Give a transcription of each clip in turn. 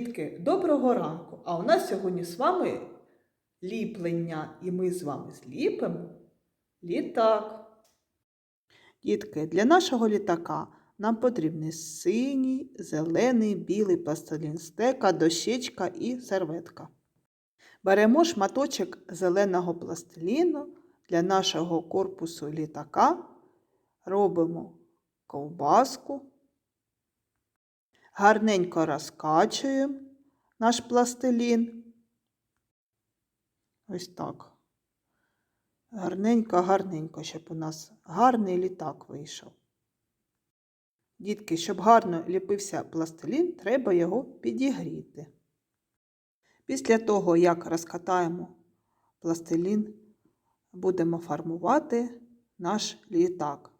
Дітки, доброго ранку! А у нас сьогодні з вами ліплення, і ми з вами зліпимо літак. Дітки, для нашого літака нам потрібні синій, зелений, білий пластилін, стека, дощечка і серветка. Беремо шматочок зеленого пластиліну для нашого корпусу літака, робимо ковбаску. Гарненько розкачуємо наш пластилін. Ось так. Гарненько, гарненько, щоб у нас гарний літак вийшов. Дітки, щоб гарно ліпився пластилін, треба його підігріти. Після того, як розкатаємо пластилін, будемо формувати наш літак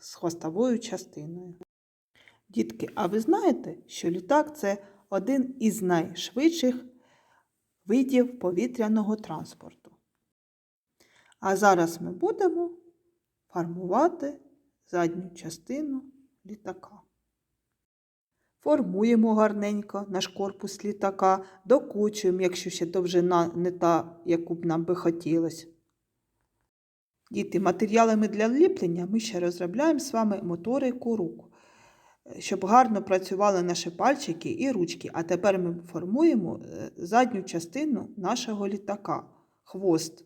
з хвостовою частиною. Дітки, а ви знаєте, що літак це один із найшвидших видів повітряного транспорту. А зараз ми будемо формувати задню частину літака. Формуємо гарненько наш корпус літака, докучуємо, якщо ще довжина не та, яку б нам би хотілося. Діти, матеріалами для ліплення ми ще розробляємо з вами моторику рук щоб гарно працювали наші пальчики і ручки. А тепер ми формуємо е, задню частину нашого літака хвост.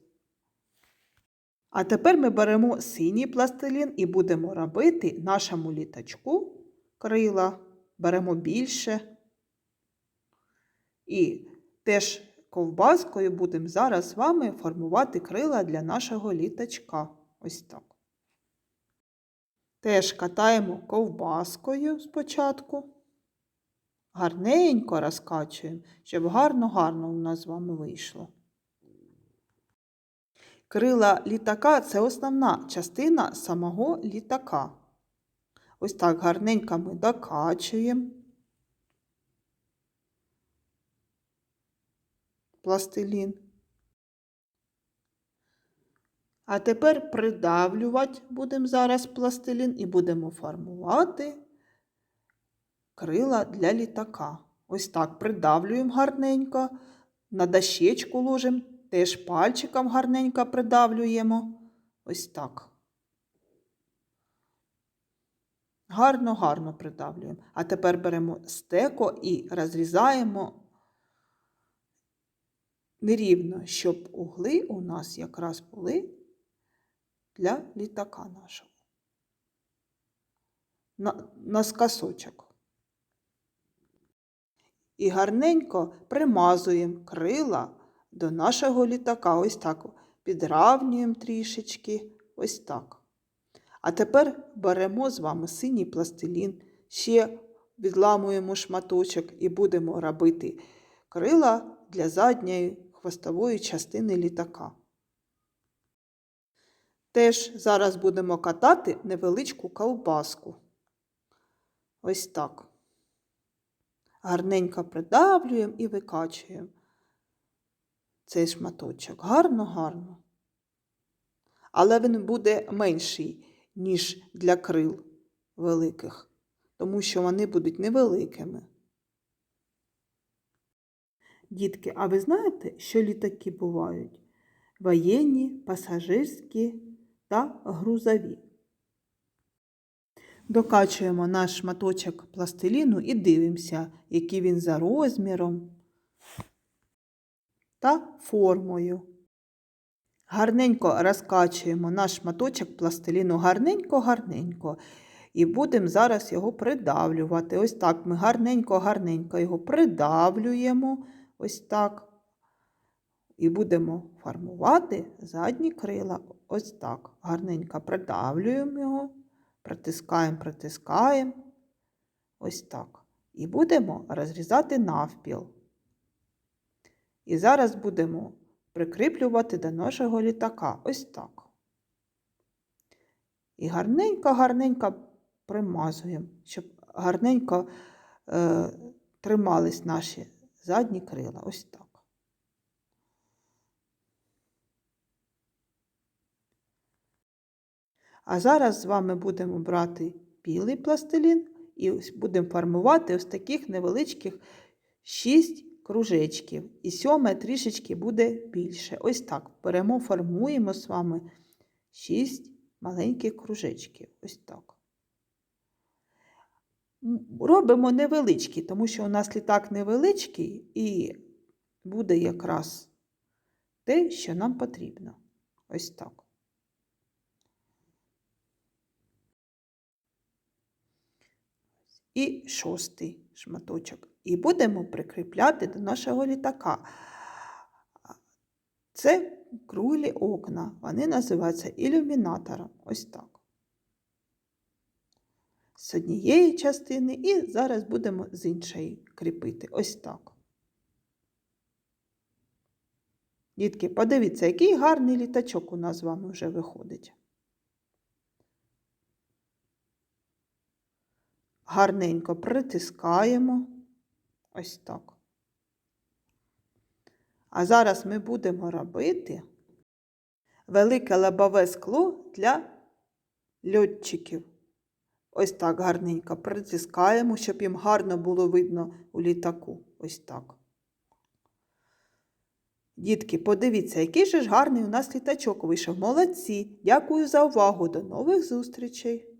А тепер ми беремо синій пластилін і будемо робити нашому літачку крила. Беремо більше. І теж ковбаскою будемо зараз з вами формувати крила для нашого літачка. Ось так. Теж катаємо ковбаскою спочатку. Гарненько розкачуємо, щоб гарно-гарно у нас з вами вийшло. Крила літака це основна частина самого літака. Ось так гарненько ми докачуємо. Пластилін. А тепер придавлювати будемо зараз пластилін і будемо формувати крила для літака. Ось так придавлюємо гарненько, на дощечку ложимо, теж пальчиком гарненько придавлюємо. Ось так. Гарно-гарно придавлюємо. А тепер беремо стеко і розрізаємо нерівно, щоб угли у нас якраз були для літака нашого. На, на скасочок. І гарненько примазуємо крила до нашого літака. Ось так підравнюємо трішечки. Ось так. А тепер беремо з вами синій пластилін, ще відламуємо шматочок і будемо робити крила для задньої хвостової частини літака. Теж зараз будемо катати невеличку ковбаску. Ось так. Гарненько придавлюємо і викачуємо цей шматочок. Гарно-гарно. Але він буде менший, ніж для крил великих, тому що вони будуть невеликими. Дітки, а ви знаєте, що літаки бувають? Воєнні, пасажирські та грузові. Докачуємо наш шматочок пластиліну і дивимося, який він за розміром та формою. Гарненько розкачуємо наш шматочок пластиліну гарненько-гарненько. І будемо зараз його придавлювати. Ось так ми гарненько-гарненько його придавлюємо. Ось так. І будемо формувати задні крила. Ось так. Гарненько придавлюємо його, притискаємо, притискаємо. Ось так. І будемо розрізати навпіл. І зараз будемо прикріплювати до нашого літака. Ось так. І гарненько-гарненько примазуємо, щоб гарненько е, тримались наші задні крила. Ось так. А зараз з вами будемо брати білий пластилін і будемо формувати ось таких невеличких 6 кружечків. І сьоме трішечки буде більше. Ось так. Беремо, формуємо з вами 6 маленьких кружечків. Ось так. Робимо невеличкі, тому що у нас літак невеличкий і буде якраз те, що нам потрібно. Ось так. І шостий шматочок. І будемо прикріпляти до нашого літака. Це круглі окна. Вони називаються ілюмінатором. Ось так. З однієї частини і зараз будемо з іншої кріпити. Ось так. Дітки, подивіться, який гарний літачок у нас з вами вже виходить. Гарненько притискаємо. Ось так. А зараз ми будемо робити велике лобове скло для льотчиків. Ось так гарненько притискаємо, щоб їм гарно було видно у літаку. Ось так. Дітки, подивіться, який же ж гарний у нас літачок вийшов. Молодці! Дякую за увагу. До нових зустрічей!